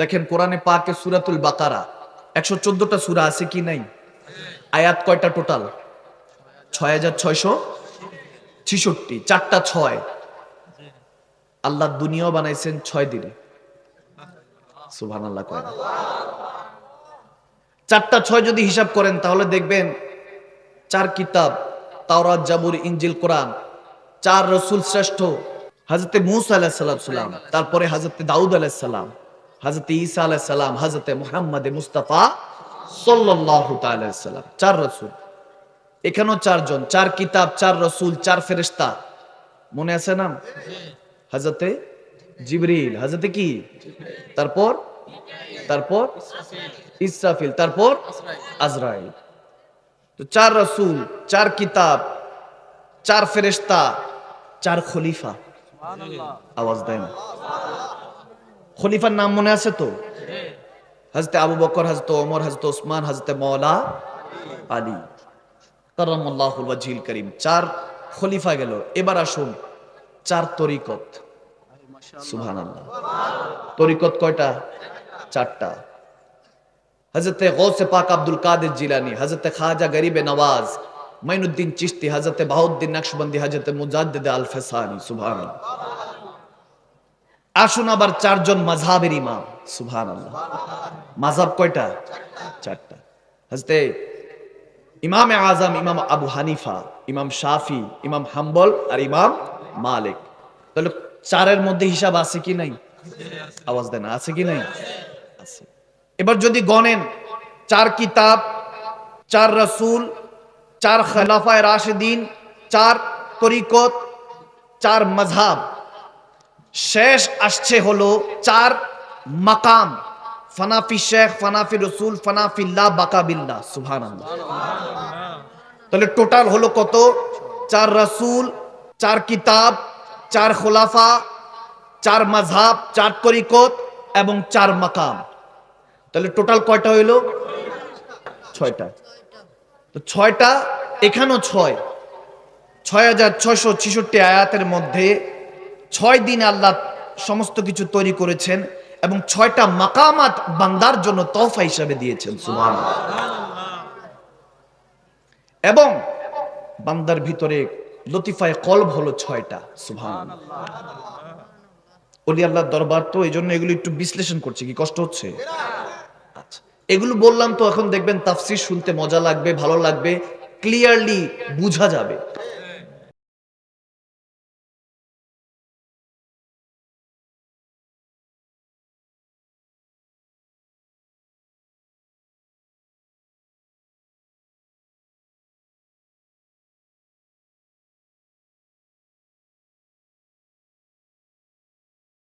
দেখেন কোরআনে পাকে সুরাতুল বাকারা। একশো চোদ্দটা সুরা আছে কি নাই? আয়াত কয়টা টোটাল? ছয় হাজার ছয়শো ছিষট্টি, চারটা ছয়। আল্লাহ দুনিয়াও বানাইছেন ছয় দিনে। সুভান আল্লাহ কয়। চারটা ছয় যদি হিসাব করেন, তাহলে দেখবেন চার কিতাব, তাওরাত জাবুর ইঞ্জিল কোরআন। চার রসুল শ্রেষ্ঠ, হাজরতে মুসা আলাহ সাল্লাম তারপরে হাজরতে দাউদ আলাহ সাল্লাম হাজরতে ঈসা আলাহ সাল্লাম হাজরতে মুহাম্মদ মুস্তাফা সাল্লাল্লাহু তাআলা আলাইহি সাল্লাম চার রসুল। এখানেও চারজন চার কিতাব চার রসুল চার ফেরেশতা। মনে আছে নাম হাজরতে জিবরিল। হাজরতে কি? তারপর? তারপর? ইসরাফিল। তারপর? আজরাইল। তো চার রসুল চার কিতাব চার ফেরেশতা চার খলিফা। আওয়াজ দেয় না খলিফার নাম মনে আছে তো? হাজতে আবু বকর হাজতে ওমর হাজতে ওসমান হাজতে মৌলা আলী। কারামুল্লাহুল করিম। চার খলিফা গেল। এবার আসুন, চার তরিকত। তরিকত কয়টা? চারটা। হজরত গৌসে পাক আব্দুল কাদের জিলানি, হজরত খাজা গরিবে নওয়াজ, মাইনুদ্দিন চিশতি, হজরত বাহুদ্দিন নকশবন্দি, হজরত মুজাদ্দিদ আল ফেসানি। সুবহানাল্লাহ। আসুন আবার চারজন মাযহাবের ইমাম। সুবহানাল্লাহ। মাযহাব কয়টা? চারটা। হজরতে ইমাম আজম, ইমাম আবু হানিফা, ইমাম শাফি, ইমাম হাম্বল আর ইমাম মালিক। তাহলে চারের মধ্যে হিসাব আছে কি নাই? আওয়াজ দেন, আছে কি নাই? আছে। এবার যদি গণেন, চার কিতাব, চার রসুল, চার খলাফায় রাশেদিন, চার তরিকত, চার মজহাব শেষ আসছে হলো চার মাকাম। ফানাফি শেখ, ফানাফি রসুল ফানাফিল্লাহ বাকাবিল্লাহ সুবহান তাহলে টোটাল হলো কত? চার রসুল, চার কিতাব, চার খোলাফা, চার মাঝাব চার তরিকত এবং চার মাকাম। তাহলে টোটাল কয়টা হইল? ছয়টা। তো ছয়টা, এখানেও ছয়। ছয় হাজার ছয়শো ছিষট্টি আয়াতের মধ্যে ছয় দিন আল্লাহ সমস্ত কিছু তৈরি করেছেন এবং ছয়টা মাকামাত বান্দার জন্য তহফা হিসাবে দিয়েছেন সুবহান এবং বান্দার ভিতরে লতিফায় কলব হলো ছয়টা সুবহান অলি আল্লাহর দরবার তো এই জন্য এগুলো একটু বিশ্লেষণ করছে, কি কষ্ট হচ্ছে? আচ্ছা এগুলো বললাম তো এখন দেখবেন তাফসির শুনতে মজা লাগবে, ভালো লাগবে ক্লিয়ারলি বোঝা যাবে।